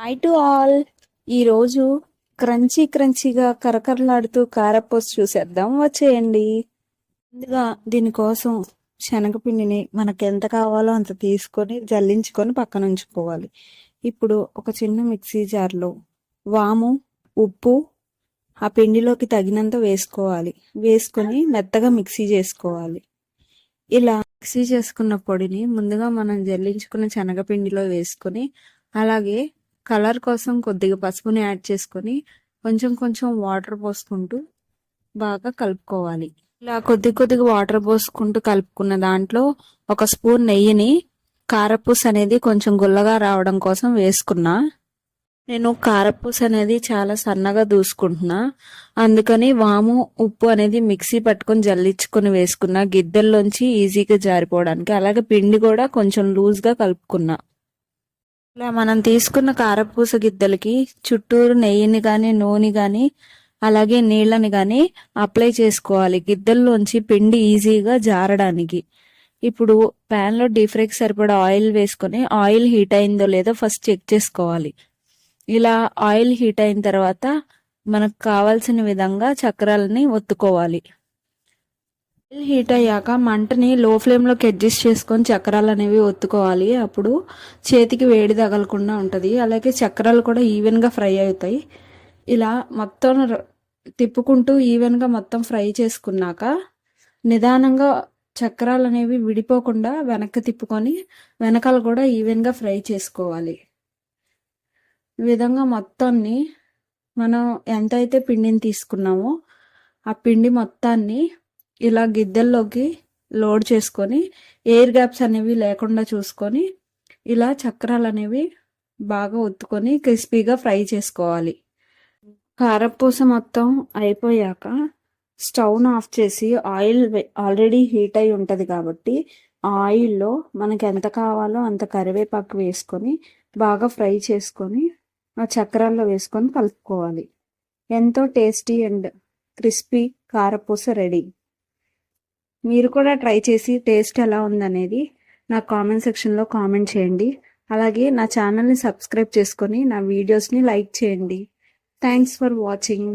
Hi to all ఈరోజు crunchy క్రంచీగా కరకరలాడుతూ కారపూస చూసేద్దాం. వచ్చేయండి. ముందుగా దీనికోసం శనగపిండిని మనకు ఎంత కావాలో అంత తీసుకొని జల్లించుకొని పక్కన ఉంచుకోవాలి. ఇప్పుడు ఒక చిన్న మిక్సీ జార్లో వాము ఉప్పు ఆ పిండిలోకి తగినంత వేసుకోవాలి. వేసుకొని మెత్తగా మిక్సీ చేసుకోవాలి. ఇలా మిక్సీ చేసుకున్న పొడిని ముందుగా మనం జల్లించుకున్న శనగపిండిలో వేసుకొని అలాగే కలర్ కోసం కొద్దిగా పసుపుని యాడ్ చేసుకొని కొంచెం కొంచెం వాటర్ పోసుకుంటూ బాగా కలుపుకోవాలి. ఇలా కొద్ది కొద్దిగా వాటర్ పోసుకుంటూ కలుపుకున్న దాంట్లో ఒక స్పూన్ నెయ్యిని కారపూస అనేది కొంచెం గుల్లగా రావడం కోసం వేసుకున్నా. నేను కారపూస అనేది చాలా సన్నగా దూసుకుంటున్నా. అందుకని వాము ఉప్పు అనేది మిక్సీ పట్టుకొని జల్లించుకొని వేసుకున్నా. గిద్దెల్లోంచి ఈజీగా జారిపోవడానికి. అలాగే పిండి కూడా కొంచెం లూజ్గా కలుపుకున్నా. ఇలా మనం తీసుకున్న కారపూస గిద్దలకి చుట్టూరు నెయ్యిని కానీ నూనె కానీ అలాగే నీళ్ళని కానీ అప్లై చేసుకోవాలి. గిద్దల్లోంచి పిండి ఈజీగా జారడానికి. ఇప్పుడు ప్యాన్లో డీప్ సరిపడా ఆయిల్ వేసుకొని ఆయిల్ హీట్ అయిందో లేదో ఫస్ట్ చెక్ చేసుకోవాలి. ఇలా ఆయిల్ హీట్ అయిన తర్వాత మనకు కావాల్సిన విధంగా చక్రాలని ఒత్తుకోవాలి. ఆయిల్ హీట్ అయ్యాక మంటని లో ఫ్లేమ్లోకి అడ్జస్ట్ చేసుకొని చక్రాలు అనేవి ఒత్తుకోవాలి. అప్పుడు చేతికి వేడి తగలకుండా ఉంటుంది. అలాగే చక్రాలు కూడా ఈవెన్గా ఫ్రై అవుతాయి. ఇలా మొత్తం తిప్పుకుంటూ ఈవెన్గా మొత్తం ఫ్రై చేసుకున్నాక నిదానంగా చక్రాలు అనేవి విడిపోకుండా వెనక్కి తిప్పుకొని వెనకాల కూడా ఈవెన్గా ఫ్రై చేసుకోవాలి. ఈ విధంగా మొత్తాన్ని మనం ఎంతైతే పిండిని తీసుకున్నామో ఆ పిండి మొత్తాన్ని ఇలా గిద్దెల్లోకి లోడ్ చేసుకొని ఎయిర్ గ్యాప్స్ అనేవి లేకుండా చూసుకొని ఇలా చక్రాలు అనేవి బాగా ఒత్తుకొని క్రిస్పీగా ఫ్రై చేసుకోవాలి. కారపూస మొత్తం అయిపోయాక స్టవ్ను ఆఫ్ చేసి ఆయిల్ ఆల్రెడీ హీట్ అయి ఉంటుంది కాబట్టి ఆ ఆయిల్లో మనకి ఎంత కావాలో అంత కరివేపాకు వేసుకొని బాగా ఫ్రై చేసుకొని ఆ చక్రాల్లో వేసుకొని కలుపుకోవాలి. ఎంతో tasty and crispy Karapusa ready. మీరు కూడా ట్రై చేసి టేస్ట్ ఎలా ఉందనేది నా కామెంట్ సెక్షన్లో కామెంట్ చేయండి. అలాగే నా ఛానల్ని సబ్స్క్రైబ్ చేసుకొని నా వీడియోస్ని లైక్ చేయండి. Thanks for watching